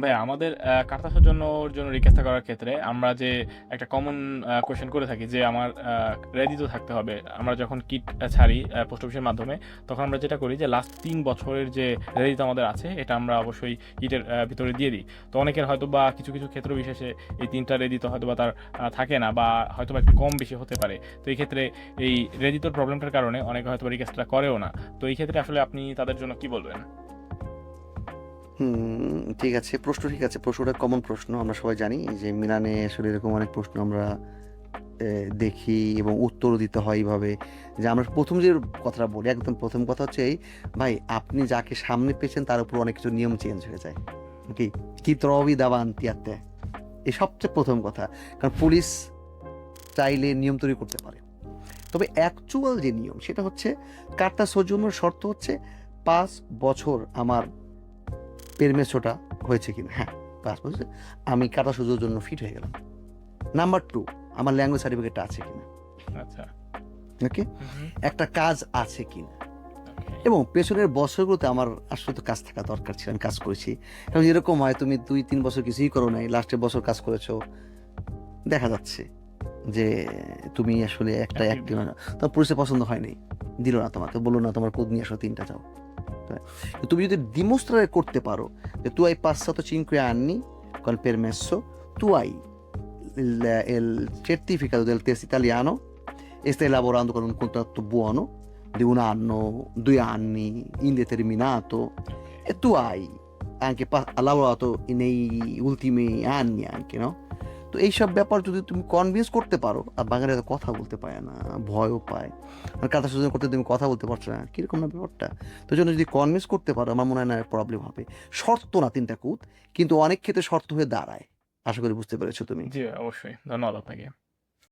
ভাই, আমাদের কার্তাসের জন্য, ওর জন্য রিকোয়েস্ট করার ক্ষেত্রে আমরা যে একটা কমন কোয়েশ্চেন করে থাকি যে আমার রেডি তো থাকতে হবে। আমরা যখন কিট ছাড়ি পোস্ট অফিসের মাধ্যমে, তখন আমরা যেটা করি যে লাস্ট তিন বছরের যে রেডি তো আমাদের আছে, এটা আমরা অবশ্যই কিটের ভিতরে দিয়ে দিই। তো অনেকের হয়তো বা কিছু কিছু ক্ষেত্র বিশেষে এই তিনটা রেডি তো হয়তো বা তার থাকে না বা হয়তো বা একটু কম বেশি হতে পারে। তো এই ক্ষেত্রে এই রেডি রেডিতোর প্রবলেমটার কারণে অনেকে হয়তো রিকোয়েস্টটা করেও না। তো এই ক্ষেত্রে আসলে আপনি তাদের জন্য কি বলবেন? ঠিক আছে, প্রশ্ন ঠিক আছে প্রশ্নটা কমন প্রশ্ন, আমরা সবাই জানি যে মিলানে আসলে এরকম অনেক প্রশ্ন আমরা দেখি এবং উত্তরও দিতে হয় এইভাবে। যে আমরা প্রথম যে কথাটা বলি, একদম প্রথম কথা হচ্ছে এই, ভাই আপনি যাকে সামনে পেয়েছেন তার উপর অনেক কিছু নিয়ম চেঞ্জ হয়ে যায়। কি? কি ত্রবি দাবান্তি আত্মে এই সবচেয়ে প্রথম কথা, কারণ পুলিশ চাইলে নিয়ম তৈরি করতে পারে। তবে অ্যাকচুয়াল যে নিয়ম, সেটা হচ্ছে কার্তা সৌজন্যর শর্ত হচ্ছে, পাঁচ বছর আমার পেরমেসোটা হয়েছে কিনা? হ্যাঁ পাঁচ বছর আমি কাটা সুযোগের জন্য ফিট হয়ে গেলাম। নাম্বার টু আমার ল্যাঙ্গুয়েজ সার্টিফিকেটটা আছে কিনা? আচ্ছা। ওকে একটা কাজ আছে কিনা. এবং পেছনের বছরগুলোতে আমার আসলে তো কাজ থাকা দরকার ছিল আমি কাজ করেছি। কারণ এরকম হয় তুমি দুই তিন বছর কিছুই করো নাই লাস্টের বছর কাজ করেছ দেখা যাচ্ছে যে তুমি আসলে একটা অ্যাক্টিভ না তোমার পুলিশে পছন্দ হয়নি। দিল না তোমাকে বলল না তোমার কোড নিয়ে আসো তিনটা যাও। তো তুমি যদি ডিমোস্ট্রেট করতে পারো যে tu hai passato 5 anni col permesso tu hai il, il certificato del test italiano e stai lavorando con un contratto buono di un anno, due anni, indeterminato e tu hai anche pa- lavorato nei ultimi anni anche, no? তো এইসব ব্যাপার যদি তুমি convince করতে পারো, আর বাঙালিরা তো কথা বলতে পারে না, ভয়ও পায়। আর কাদা সুযোগ করতে তুমি কথা বলতে পারছ না, কীরকম না ব্যাপারটা? তো জন্য যদি কনভিন্স করতে পারো, আমার মনে হয় না প্রবলেম হবে। শর্ত না তিনটা কুত, কিন্তু অনেক ক্ষেত্রে শর্ত হয়ে দাঁড়ায়। আশা করি বুঝতে পেরেছ তুমি। জি, অবশ্যই। ধন্যবাদ আপনাকে।